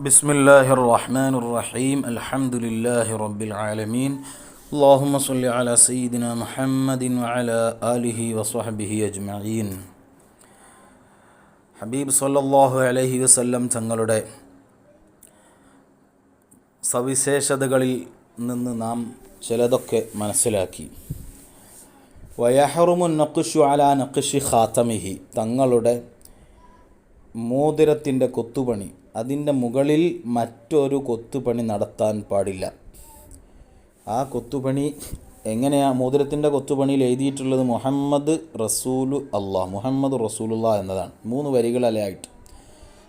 بسم الله الرحمن الرحيم الحمد لله رب العالمين اللهم صل على سيدنا محمد وعلى آله وصحبه أجمعين ഹബീബ് സല്ലല്ലാഹു അലൈഹി വസല്ലം തങ്ങളുടെ സവിശേഷതകളിൽ നിന്ന് നാം ചിലതൊക്കെ മനസ്സിലാക്കി വയഹറുമു നഖുഷു അല നഖുഷി ഖാത്തമിഹി തങ്ങളുടെ മോതിരത്തിൻ്റെ കൊത്തുപണി അതിന്റെ മുകളിൽ മറ്റൊരു കൊത്തുപണി നടത്താൻ പാടില്ല. ആ കൊത്തുപണി എങ്ങനെയാണ് മോതിരത്തിന്റെ കൊത്തുപണിയിൽ എഴുതിയിട്ടുള്ളത് മുഹമ്മദ് റസൂലു അള്ളാഹ് മുഹമ്മദ് റസൂലുള്ള എന്നതാണ്. മൂന്ന് വരികളലായിട്ട്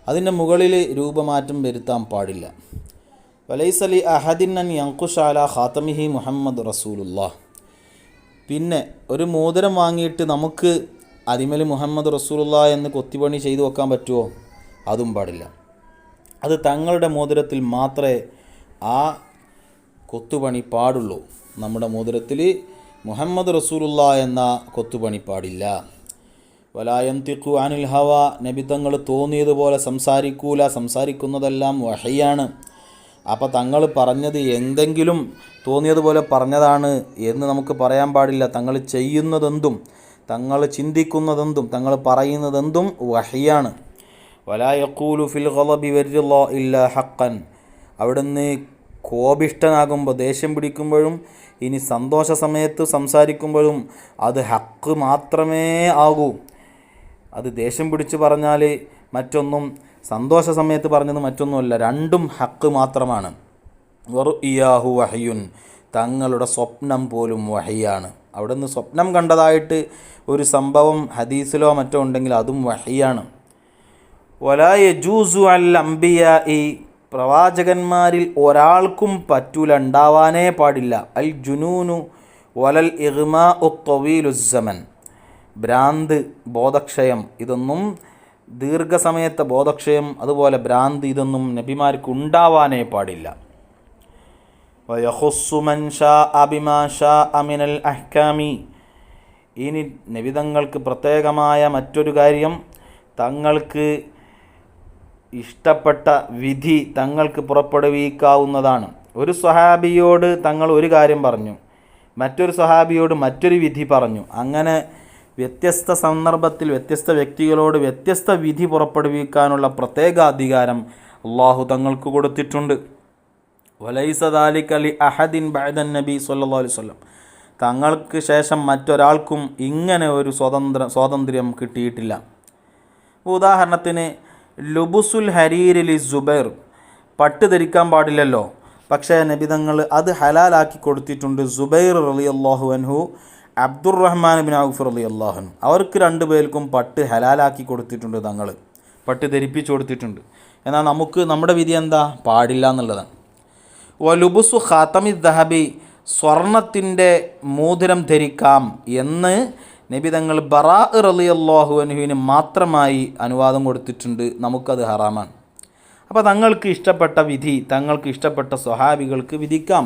അതിന്റെ മുകളിൽ രൂപമാറ്റം വരുത്താൻ പാടില്ല. വലൈസലി അഹദിൻ യങ്കുഷാല ഖാത്തമിഹി മുഹമ്മദ് റസൂലുള്ള പിന്നെ ഒരു മോതിരം വാങ്ങിയിട്ട് നമുക്ക് അതിമൽ മുഹമ്മദ് റസൂലുള്ള എന്ന് കൊത്തിപ്പണി ചെയ്തു വെക്കാൻ പറ്റുമോ? അതും പാടില്ല. അത് തങ്ങളുടെ മോതിരത്തിൽ മാത്രമേ ആ കൊത്തുപണി പാടുള്ളൂ. നമ്മുടെ മോതിരത്തിൽ മുഹമ്മദ് റസൂലുള്ള എന്ന കൊത്തുപണി പാടില്ല. വലായം തിക്കു അനിൽ ഹവ നബി തങ്ങൾ തോന്നിയതുപോലെ സംസാരിക്കൂല സംസാരിക്കുന്നതെല്ലാം വഹയാണ്. അപ്പോൾ തങ്ങൾ പറഞ്ഞത് എന്തെങ്കിലും തോന്നിയതുപോലെ പറഞ്ഞതാണ് എന്ന് നമുക്ക് പറയാൻ പാടില്ല. തങ്ങൾ ചെയ്യുന്നതെന്തും തങ്ങൾ ചിന്തിക്കുന്നതെന്തും തങ്ങൾ പറയുന്നതെന്തും വഹിയാണ്. വലായക്കൂലു ഫിൽ ഖലബി വരില്ല ഇല്ല ഹക്കൻ അവിടുന്ന് കോപിഷ്ടനാകുമ്പോൾ ദേഷ്യം പിടിക്കുമ്പോഴും ഇനി സന്തോഷ സമയത്ത് സംസാരിക്കുമ്പോഴും അത് ഹക്ക് മാത്രമേ ആകൂ. അത് ദേഷ്യം പിടിച്ച് പറഞ്ഞാൽ മറ്റൊന്നും സന്തോഷ സമയത്ത് പറഞ്ഞത് മറ്റൊന്നുമല്ല രണ്ടും ഹക്ക് മാത്രമാണ്. വെറു ഇയാഹു വഹയുൻ തങ്ങളുടെ സ്വപ്നം പോലും വഹിയാണ് അവിടെ നിന്ന് സ്വപ്നം കണ്ടതായിട്ട് ഒരു സംഭവം ഹദീസിലോ മറ്റോ ഉണ്ടെങ്കിൽ അതും വഹിയാണ് വലായ ജൂസു അൽ അംബിയ ഈ പ്രവാചകന്മാരിൽ ഒരാൾക്കും പറ്റൂല ഉണ്ടാവാനേ പാടില്ല. അൽ ജുനൂനു വലൽ ഇഹ്മാ ഉത്തവീലുസമൻ ഭ്രാന്ത് ബോധക്ഷയം ഇതൊന്നും ദീർഘസമയത്തെ ബോധക്ഷയം അതുപോലെ ഭ്രാന്ത് ഇതൊന്നും നബിമാർക്ക് ഉണ്ടാവാനേ പാടില്ല ഷാ ഷാ അമിനൽ അഹ്കാമി. ഇനി നബിതങ്ങൾക്ക് പ്രത്യേകമായ മറ്റൊരു കാര്യം തങ്ങൾക്ക് ഇഷ്ടപ്പെട്ട വിധി തങ്ങൾക്ക് പുറപ്പെടുവിക്കാവുന്നതാണ്. ഒരു സ്വഹാബിയോട് തങ്ങൾ ഒരു കാര്യം പറഞ്ഞു. മറ്റൊരു സ്വഹാബിയോട് മറ്റൊരു വിധി പറഞ്ഞു. അങ്ങനെ വ്യത്യസ്ത സന്ദർഭത്തിൽ വ്യത്യസ്ത വ്യക്തികളോട് വ്യത്യസ്ത വിധി പുറപ്പെടുവിക്കാനുള്ള പ്രത്യേക അധികാരം അള്ളാഹു തങ്ങൾക്ക് കൊടുത്തിട്ടുണ്ട്. വലൈസദാലിക് അലി അഹദിൻ ബൈദൻ നബി സല്ലാ അലൈഹി സ്വലം തങ്ങൾക്ക് ശേഷം മറ്റൊരാൾക്കും ഇങ്ങനെ ഒരു സ്വതന്ത്ര സ്വാതന്ത്ര്യം കിട്ടിയിട്ടില്ല. ഉദാഹരണത്തിന് ലുബുസുൽ ഹരീരിലി സുബൈർ. പട്ട് ധരിക്കാൻ പാടില്ലല്ലോ. പക്ഷേ നബിതങ്ങൾ അത് ഹലാലാക്കി കൊടുത്തിട്ടുണ്ട്. സുബൈർ റലി അള്ളാഹു അൻഹു അബ്ദുറഹ്മാൻ ബിൻ ഔഫ് റലി അള്ളാഹുൻ അവർക്ക് രണ്ടു പേർക്കും പട്ട് ഹലാലാക്കി കൊടുത്തിട്ടുണ്ട് തങ്ങൾ. പട്ട് ധരിപ്പിച്ചു കൊടുത്തിട്ടുണ്ട്. എന്നാൽ നമുക്ക് നമ്മുടെ വിധി എന്താ? പാടില്ല എന്നുള്ളതാണ്. വലുബുസു ഖാത്തമി ദഹബി സ്വർണത്തിന്റെ മോതിരം ധരിക്കാം എന്ന് നബി തങ്ങൾ ബറാ റലി അള്ളാഹു അനുവിന് മാത്രമായി അനുവാദം കൊടുത്തിട്ടുണ്ട്. നമുക്കത് ഹറാമാണ്. അപ്പോൾ തങ്ങൾക്ക് ഇഷ്ടപ്പെട്ട വിധി തങ്ങൾക്ക് ഇഷ്ടപ്പെട്ട സ്വഹാബികൾക്ക് വിധിക്കാം.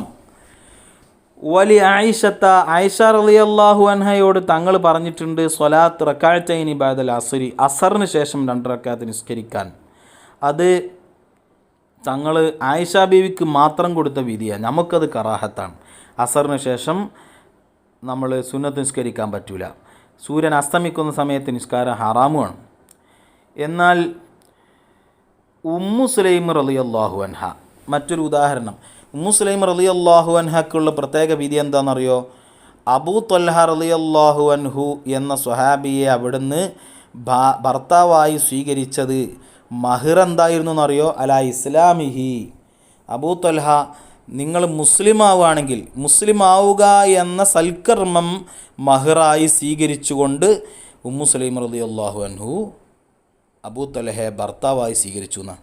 വലി ആയിഷത്ത ആയിഷ റളിയല്ലാഹു അൻഹയോട് തങ്ങൾ പറഞ്ഞിട്ടുണ്ട് സ്വലാത്ത് റക്കാഴ്ചയിനി ബാദൽ അസുരി അസറിന് ശേഷം രണ്ട് റക്കാത്ത് നിസ്കരിക്കാൻ. അത് തങ്ങൾ ആയിഷ ബീവിക്ക് മാത്രം കൊടുത്ത വിധിയാണ്. നമുക്കത് കറാഹത്താണ്. അസറിന് ശേഷം നമ്മൾ സുന്നത്ത് നിസ്കരിക്കാൻ പറ്റൂല. സൂര്യൻ അസ്തമിക്കുന്ന സമയത്ത് നിസ്കാരം ഹറാമുമാണ് എന്നാൽ ഉമ്മു സുലൈം റലി അള്ളാഹു അൻഹ മറ്റൊരു ഉദാഹരണം. ഉമ്മു സുലൈം റലി അള്ളാഹു അൻഹക്കുള്ള പ്രത്യേക വിധി എന്താണെന്നറിയോ? അബൂ തൊല്ലഹ റലി അള്ളാഹു അൻഹു എന്ന സ്വഹാബിയെ അവിടുന്ന് ഭർത്താവായി സ്വീകരിച്ചത് മഹിർ എന്തായിരുന്നു എന്നറിയോ അല ഇസ്ലാമിഹി. അബൂ തൊൽഹ നിങ്ങൾ മുസ്ലിം ആവുകയാണെങ്കിൽ മുസ്ലിം ആവുക എന്ന സൽക്കർമ്മം മഹറായി സ്വീകരിച്ചുകൊണ്ട് ഉമ്മു സലീം റതി അള്ളാഹു അൻഹു അബൂ തലഹെ ഭർത്താവായി സ്വീകരിച്ചു എന്നാണ്.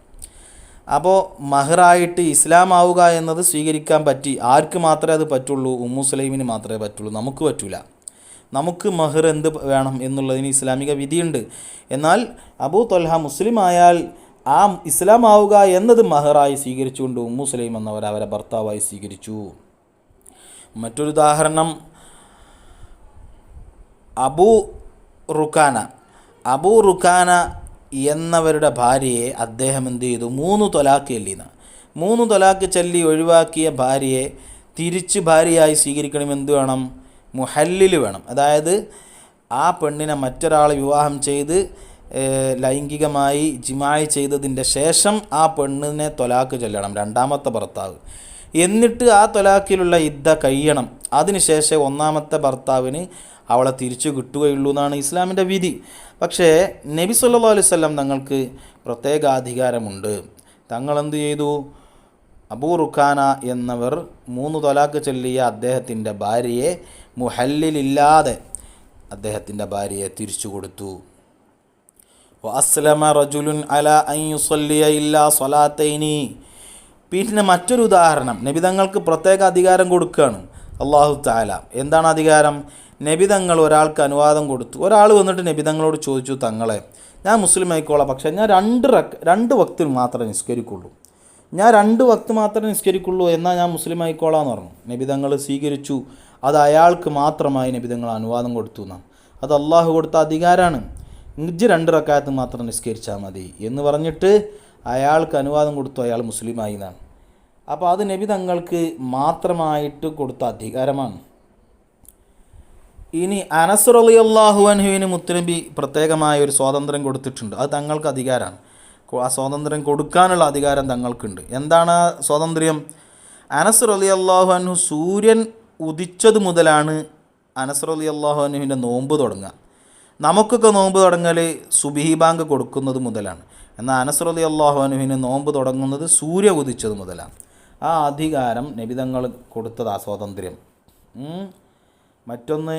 അപ്പോൾ മഹറായിട്ട് ഇസ്ലാം ആവുക എന്നത് സ്വീകരിക്കാൻ പറ്റി ആർക്ക് മാത്രമേ അത് പറ്റുള്ളൂ? ഉമ്മു സലീമിന് മാത്രമേ പറ്റുള്ളൂ. നമുക്ക് പറ്റൂല. നമുക്ക് മഹർ എന്ത് വേണം എന്നുള്ളതിന് ഇസ്ലാമിക വിധിയുണ്ട്. എന്നാൽ അബൂ തൊൽഹ മുസ്ലിം ആയാൽ ആ ഇസ്ലാമാവുക എന്നത് മഹറായി സ്വീകരിച്ചുകൊണ്ട് ഉമ്മു സുലൈം എന്നവർ അവരെ ഭർത്താവായി സ്വീകരിച്ചു. മറ്റൊരു ഉദാഹരണം അബു റുക്കാന അബു റുക്കാന എന്നവരുടെ ഭാര്യയെ അദ്ദേഹം എന്ത് ചെയ്തു? മൂന്ന് തൊലാക്ക് ചെല്ലിന്ന്. മൂന്ന് തൊലാക്ക് ചൊല്ലി ഒഴിവാക്കിയ ഭാര്യയെ തിരിച്ച് ഭാര്യയായി സ്വീകരിക്കണം എന്ത് വേണം? മുഹല്ലിൽ വേണം. അതായത് ആ പെണ്ണിനെ മറ്റൊരാൾ വിവാഹം ചെയ്ത് ലൈംഗികമായി ജിമായി ചെയ്തതിന്റെ ശേഷം ആ പെണ്ണിനെ തൊലാക്ക് ചൊല്ലണം രണ്ടാമത്തെ ഭർത്താവ്. എന്നിട്ട് ആ തൊലാക്കിലുള്ള ഇദ്ദ കഴിയണം. അതിനുശേഷം ഒന്നാമത്തെ ഭർത്താവിന് അവളെ തിരിച്ചു കിട്ടുകയുള്ളൂ എന്നാണ് ഇസ്ലാമിന്റെ വിധി. പക്ഷേ നബി സല്ലല്ലാഹു അലൈഹി വസല്ലം തങ്ങൾക്ക് പ്രത്യേക അധികാരമുണ്ട്. തങ്ങൾ എന്തു ചെയ്തു? അബൂ റുഖാന എന്നവർ മൂന്ന് തൊലാക്ക് ചൊല്ലിയ അദ്ദേഹത്തിന്റെ ഭാര്യയെ മുഹല്ലിലില്ലാതെ അദ്ദേഹത്തിന്റെ ഭാര്യയെ തിരിച്ചു കൊടുത്തു. വഅസ്ലമ റജുലുൻ അല അൻ യുസല്ലിയ ഇല്ലാ സ്വലാത്തൈനി. പിന്നെ മറ്റൊരു ഉദാഹരണം. നബിതങ്ങൾക്ക് പ്രത്യേക അധികാരം കൊടുക്കുകയാണ്. അള്ളാഹു താല എന്താണ് അധികാരം? നബിതങ്ങൾ ഒരാൾക്ക് അനുവാദം കൊടുത്തു. ഒരാൾ വന്നിട്ട് നബിതങ്ങളോട് ചോദിച്ചു തങ്ങളെ ഞാൻ മുസ്ലിം ആയിക്കോളാം. പക്ഷേ ഞാൻ രണ്ട് റക്ക് രണ്ട് വക്തിൽ മാത്രമേ നിസ്കരിക്കുള്ളൂ. ഞാൻ രണ്ട് വക്ത് മാത്രമേ നിസ്കരിക്കുള്ളൂ. എന്നാൽ ഞാൻ മുസ്ലിം ആയിക്കോളാം എന്ന് പറഞ്ഞു. നബിതങ്ങൾ സ്വീകരിച്ചു. അത് അയാൾക്ക് മാത്രമായി നബിതങ്ങൾ അനുവാദം കൊടുത്തു എന്നാണ്. അത് അള്ളാഹു കൊടുത്ത അധികാരമാണ്. ഇജ്ജ് രണ്ട് റക്കായത്ത് മാത്രം നിസ്കരിച്ചാൽ മതി എന്ന് പറഞ്ഞിട്ട് അയാൾക്ക് അനുവാദം കൊടുത്തു അയാൾ മുസ്ലിമായി എന്നാണ് അപ്പോൾ അത് നബി തങ്ങൾക്ക് മാത്രമായിട്ട് കൊടുത്ത അധികാരമാണ്. ഇനി അനസ് റളിയല്ലാഹു അൻഹുവിന് മുത്തനബി പ്രത്യേകമായ ഒരു സ്വാതന്ത്ര്യം കൊടുത്തിട്ടുണ്ട്. അത് തങ്ങൾക്ക് അധികാരമാണ്. ആ സ്വാതന്ത്ര്യം കൊടുക്കാനുള്ള അധികാരം തങ്ങൾക്കുണ്ട്. എന്താണ് സ്വാതന്ത്ര്യം? അനസ് റളിയല്ലാഹു അൻഹു സൂര്യൻ ഉദിച്ചത് മുതലാണ് അനസ് അള്ളാഹു അൻഹുവിന്റെ നോമ്പ് തുടങ്ങുക. നമുക്കൊക്കെ നോമ്പ് തുടങ്ങൽ സുബിഹി ബാങ്ക് കൊടുക്കുന്നത് മുതലാണ് എന്നാൽ അനസുർ അലി അള്ളാഹു അനുവിന് നോമ്പ് തുടങ്ങുന്നത് സൂര്യ ഉദിച്ചത് മുതലാണ് ആ അധികാരം നബിതങ്ങൾ കൊടുത്തത് ആ സ്വാതന്ത്ര്യം ഉം. മറ്റൊന്ന്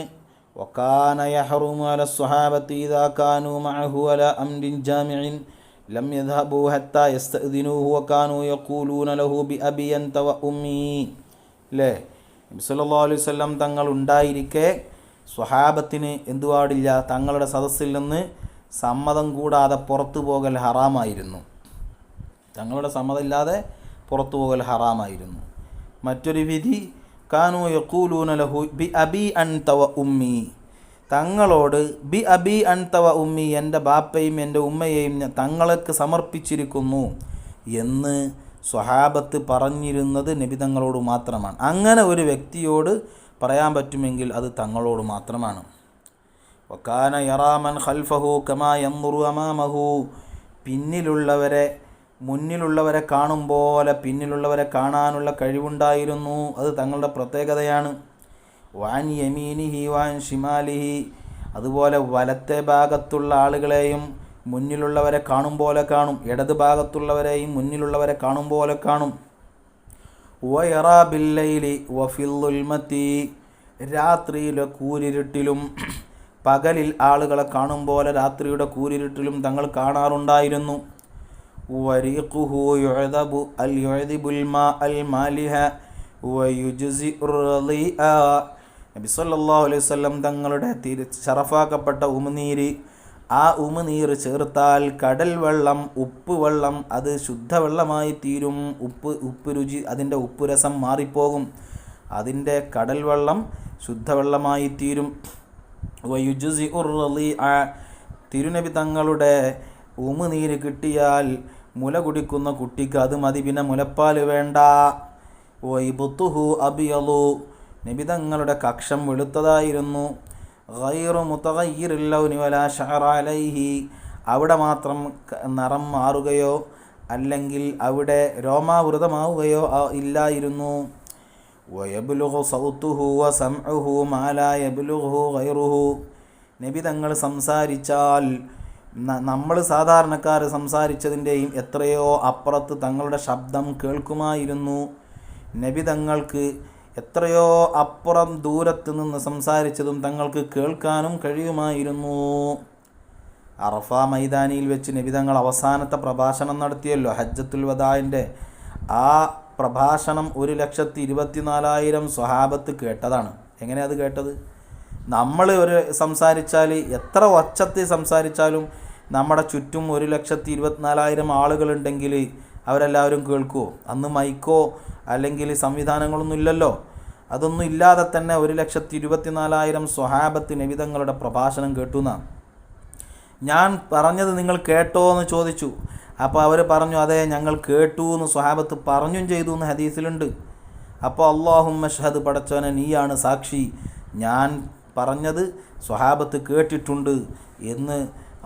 وكان يحرم على الصحابة إذا كانوا معه على أمر جامع لم يذهبوا حتى يستأذنوه وكانوا يقولون له بأبي أنت وأمي അല്ലേ നബി സല്ലല്ലാഹു അലൈഹി വസല്ലം തങ്ങൾ ഉണ്ടായിരിക്കെ സ്വഹാബത്തിന് എന്തു പാടില്ല തങ്ങളുടെ സദസ്സിൽ നിന്ന് സമ്മതം കൂടാതെ പുറത്തു പോകൽ ഹറാമായിരുന്നു. തങ്ങളുടെ സമ്മതമില്ലാതെ പുറത്തു പോകൽ ഹറാമായിരുന്നു. മറ്റൊരു വിധി കാനു യക്കൂലൂന ലഹു ബി അബി അൻ തവ ഉമ്മി. തങ്ങളോട് ബി അബി അൻ തവ ഉമ്മി എന്റെ ബാപ്പയും എന്റെ ഉമ്മയെയും തങ്ങൾക്ക് സമർപ്പിച്ചിരിക്കുന്നു എന്ന് സ്വഹാബത്ത് പറഞ്ഞിരുന്നത് നബിതങ്ങളോട് മാത്രമാണ്. അങ്ങനെ ഒരു വ്യക്തിയോട് പറയാൻ പറ്റുമെങ്കിൽ അത് തങ്ങളോട് മാത്രമാണ്. വക്കാന യറാമൻ ഖൽഫഹു കമാ യന്നുറു അമാമഹു. പിന്നിലുള്ളവരെ മുന്നിലുള്ളവരെ കാണും പോലെ പിന്നിലുള്ളവരെ കാണാനുള്ള കഴിവുണ്ടായിരുന്നു. അത് തങ്ങളുടെ പ്രത്യേകതയാണ്. വാൻ യമീനിഹി വാൻ ഷിമാലിഹി. അതുപോലെ വലത്തെ ഭാഗത്തുള്ള ആളുകളെയും മുന്നിലുള്ളവരെ കാണും പോലെ കാണും. ഇടത് ഭാഗത്തുള്ളവരെയും മുന്നിലുള്ളവരെ കാണും പോലെ കാണും. വയറാ ബില്ലയിലി വഫില്ലുൽമത്തി രാത്രിയിലെ കൂരിരുട്ടിലും പകലിൽ ആളുകളെ കാണും പോലെ രാത്രിയുടെ കൂരിരുട്ടിലും തങ്ങൾ കാണാറുണ്ടായിരുന്നു. വരീഖുഹു യുഅദബു അൽ മാ അൽ മാലിഹ നബി സല്ലല്ലാഹു അലൈഹി വസല്ലം തങ്ങളുടെ തിരി ഷറഫാക്കപ്പെട്ട ഉമിനീര് ആ ഉമിനീർ ചേർത്താൽ കടൽ വെള്ളം ഉപ്പ് വെള്ളം അത് ശുദ്ധവെള്ളമായി തീരും. ഉപ്പ് ഉപ്പ് രുചി അതിന്റെ ഉപ്പ് രസം മാറിപ്പോകും. അതിന്റെ കടൽ വെള്ളം ശുദ്ധവെള്ളമായി തീരും. വയുജുസി ഉർറലിഅ തിരുനബി തങ്ങളുടെ ഉമിനീര് കിട്ടിയാൽ മുല കുടിക്കുന്ന കുട്ടിക്ക് അത് മതി. പിന്നെ മുലപ്പാൽ വേണ്ട. വൈബുത്തുഹു അബിയലു. നബി തങ്ങളുടെ കക്ഷം വെളുത്തതായിരുന്നു. ഗൈറു വലാ ഷഅറ അലൈഹി അവിടെ മാത്രം നിറം മാറുകയോ അല്ലെങ്കിൽ അവിടെ രോമാവൃതമാവുകയോ ഇല്ലായിരുന്നു. വയബുലുഹു സൗത്തുഹു വസംഉഹു മാലാ യബുലുഹു ഗൈറുഹു. നബി തങ്ങൾ സംസാരിച്ചാൽ നമ്മൾ സാധാരണക്കാർ സംസാരിച്ചതിന്റെയും എത്രയോ അപ്പുറത്ത് തങ്ങളുടെ ശബ്ദം കേൾക്കുമായിരുന്നു. നബി തങ്ങൾക്ക് എത്രയോ അപ്പുറം ദൂരത്ത് നിന്ന് സംസാരിച്ചതും തങ്ങൾക്ക് കേൾക്കാനും കഴിയുമായിരുന്നു. അറഫ മൈതാനിയിൽ വെച്ച് നബി തങ്ങൾ അവസാനത്തെ പ്രഭാഷണം നടത്തിയല്ലോ. ഹജ്ജത്തുൽ വദായിന്റെ ആ പ്രഭാഷണം ഒരു ലക്ഷത്തി ഇരുപത്തിനാലായിരം സ്വഹാബത്ത് കേട്ടതാണ്. എങ്ങനെ അത് കേട്ടത്? നമ്മൾ ഒരു സംസാരിച്ചാൽ എത്ര ഒച്ചത്തിൽ സംസാരിച്ചാലും നമ്മുടെ ചുറ്റും ഒരു ലക്ഷത്തി ഇരുപത്തിനാലായിരം ആളുകളുണ്ടെങ്കിൽ അവരെല്ലാവരും കേൾക്കുമോ അന്ന് മൈക്കോ അല്ലെങ്കിൽ സംവിധാനങ്ങളൊന്നും ഇല്ലല്ലോ. അതൊന്നും ഇല്ലാതെ തന്നെ ഒരു ലക്ഷത്തി ഇരുപത്തിനാലായിരം സ്വഹാബത്ത് നബിതങ്ങളുടെ പ്രഭാഷണം കേട്ടു കേട്ടുന്നാണ് ഞാൻ പറഞ്ഞത് നിങ്ങൾ കേട്ടോ എന്ന് ചോദിച്ചു. അപ്പോൾ അവർ പറഞ്ഞു അതെ ഞങ്ങൾ കേട്ടു എന്ന് സ്വഹാബത്ത് പറഞ്ഞും ചെയ്തു എന്ന് ഹദീസിലുണ്ട്. അപ്പോൾ അള്ളാഹും മഷഹദ് പടച്ചവനെ നീയാണ് സാക്ഷി. ഞാൻ പറഞ്ഞത് സ്വഹാബത്ത് കേട്ടിട്ടുണ്ട് എന്ന്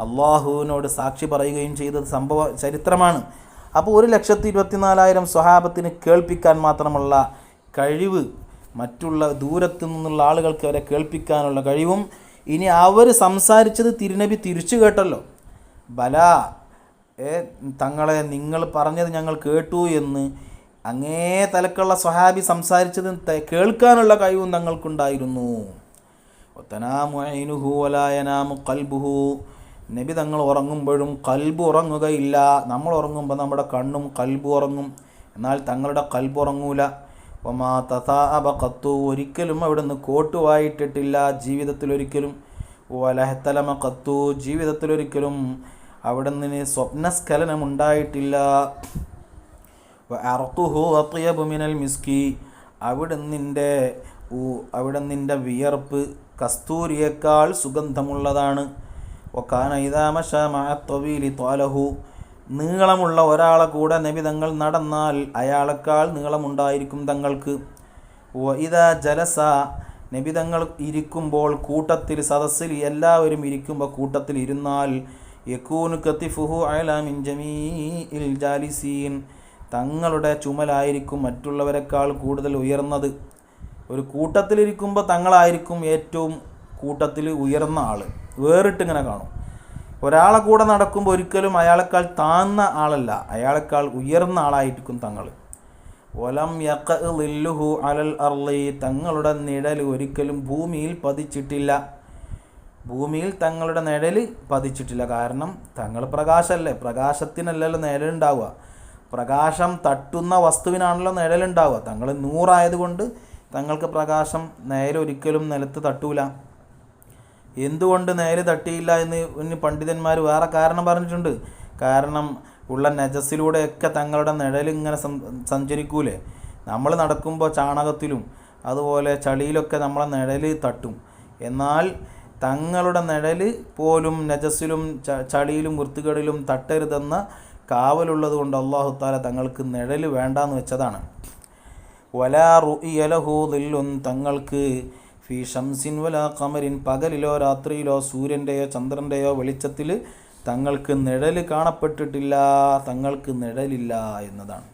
അള്ളാഹുവിനോട് സാക്ഷി പറയുകയും ചെയ്തത് സംഭവ ചരിത്രമാണ്. അപ്പോൾ ഒരു ലക്ഷത്തി ഇരുപത്തിനാലായിരം സ്വഹാബത്തിന് കേൾപ്പിക്കാൻ മാത്രമുള്ള കഴിവ് മറ്റുള്ള ദൂരത്തു നിന്നുള്ള ആളുകൾക്ക് അവരെ കേൾപ്പിക്കാനുള്ള കഴിവും ഇനി അവർ സംസാരിച്ചത് തിരുനബി തിരിച്ചു കേട്ടല്ലോ. ബല തങ്ങളെ നിങ്ങൾ പറഞ്ഞത് ഞങ്ങൾ കേട്ടു എന്ന് അങ്ങേ തലക്കുള്ള സ്വഹാബി സംസാരിച്ചത് കേൾക്കാനുള്ള കഴിവും തങ്ങൾക്കുണ്ടായിരുന്നു. ഒത്തനാമു ഐനുഹു വലായനാമു കൽബുഹു നബി തങ്ങൾ ഉറങ്ങുമ്പോഴും കൽബ് ഉറങ്ങുകയില്ല. നമ്മൾ ഉറങ്ങുമ്പോൾ നമ്മുടെ കണ്ണും കൽബ് ഉറങ്ങും. എന്നാൽ തങ്ങളുടെ കൽബ് ഉറങ്ങൂല. ഒമാ തഥാ കത്തു ഒരിക്കലും അവിടുന്ന് കോട്ടുവായിട്ടിട്ടില്ല ജീവിതത്തിലൊരിക്കലും വലഹത്തലമ കത്തു ജീവിതത്തിലൊരിക്കലും അവിടുന്ന് സ്വപ്നസ്ഖലനം ഉണ്ടായിട്ടില്ല. അർത്തുഹു അത്യബു മിനൽ മിസ്കി അവിടുന്നിന്റെ അവിടുന്നിന്റെ വിയർപ്പ് കസ്തൂരിയേക്കാൾ സുഗന്ധമുള്ളതാണ്. ഒക്കാന ഇതാമഷ മഅത്തൊവീലി ത്വാലഹു നീളമുള്ള ഒരാളെ കൂടെ നബി തങ്ങൾ നടന്നാൽ അയാളെക്കാൾ നീളമുണ്ടായിരിക്കും തങ്ങൾക്ക്. ഇതാ ജലസ നബി തങ്ങൾ ഇരിക്കുമ്പോൾ കൂട്ടത്തിൽ സദസ്സിൽ എല്ലാവരും ഇരിക്കുമ്പോൾ കൂട്ടത്തിൽ ഇരുന്നാൽ യക്കൂനു കത്തിഫുഹു അയലാമിൻ ജമീ ജാലിസീൻ. തങ്ങളുടെ ചുമലായിരിക്കും മറ്റുള്ളവരെക്കാൾ കൂടുതൽ ഉയർന്നത്. ഒരു കൂട്ടത്തിലിരിക്കുമ്പോൾ തങ്ങളായിരിക്കും ഏറ്റവും കൂട്ടത്തിൽ ഉയർന്ന ആൾ വേറിട്ടിങ്ങനെ കാണും. ഒരാളെ കൂടെ നടക്കുമ്പോൾ ഒരിക്കലും അയാളെക്കാൾ താഴ്ന്ന ആളല്ല. അയാളെക്കാൾ ഉയർന്ന ആളായിരിക്കും തങ്ങൾ. ഒലം യഖ്ലില്ലുഹു അലൽ അർലി തങ്ങളുടെ നിഴൽ ഒരിക്കലും ഭൂമിയിൽ പതിച്ചിട്ടില്ല. ഭൂമിയിൽ തങ്ങളുടെ നിഴൽ പതിച്ചിട്ടില്ല. കാരണം തങ്ങൾ പ്രകാശമല്ലേ പ്രകാശത്തിനല്ലല്ലോ നിഴലുണ്ടാവുക. പ്രകാശം തട്ടുന്ന വസ്തുവിനാണല്ലോ നിഴലുണ്ടാവുക. തങ്ങൾ നൂറായതുകൊണ്ട് തങ്ങൾക്ക് പ്രകാശം നേരെ ഒരിക്കലും നിലത്ത് തട്ടൂല. എന്തുകൊണ്ട് നേരെ തട്ടിയില്ല എന്ന് ഇനി പണ്ഡിതന്മാർ വേറെ കാരണം പറഞ്ഞിട്ടുണ്ട്. കാരണം ഉള്ള നജസ്സിലൂടെയൊക്കെ തങ്ങളുടെ നിഴൽ ഇങ്ങനെ സഞ്ചരിക്കൂലേ? നമ്മൾ നടക്കുമ്പോൾ ചാണകത്തിലും അതുപോലെ ചളിയിലൊക്കെ നമ്മളെ നിഴൽ തട്ടും. എന്നാൽ തങ്ങളുടെ നിഴൽ പോലും നജസ്സിലും ചളിയിലും വൃത്തികേടിലും തട്ടരുതെന്ന കാവലുള്ളത് കൊണ്ട് അള്ളാഹുത്താല തങ്ങൾക്ക് നിഴൽ വേണ്ടാന്ന് വെച്ചതാണ്. വലാ റുഇയലഹു ദില്ലുൻ തങ്ങൾക്ക് ഫി ഷംസിൻ വല കമരിൻ പകലിലോ രാത്രിയിലോ സൂര്യന്റെയോ ചന്ദ്രന്റെയോ വെളിച്ചത്തിൽ തങ്ങൾക്ക് നിഴൽ കാണപ്പെട്ടിട്ടില്ല തങ്ങൾക്ക് നിഴലില്ല എന്നതാണ്.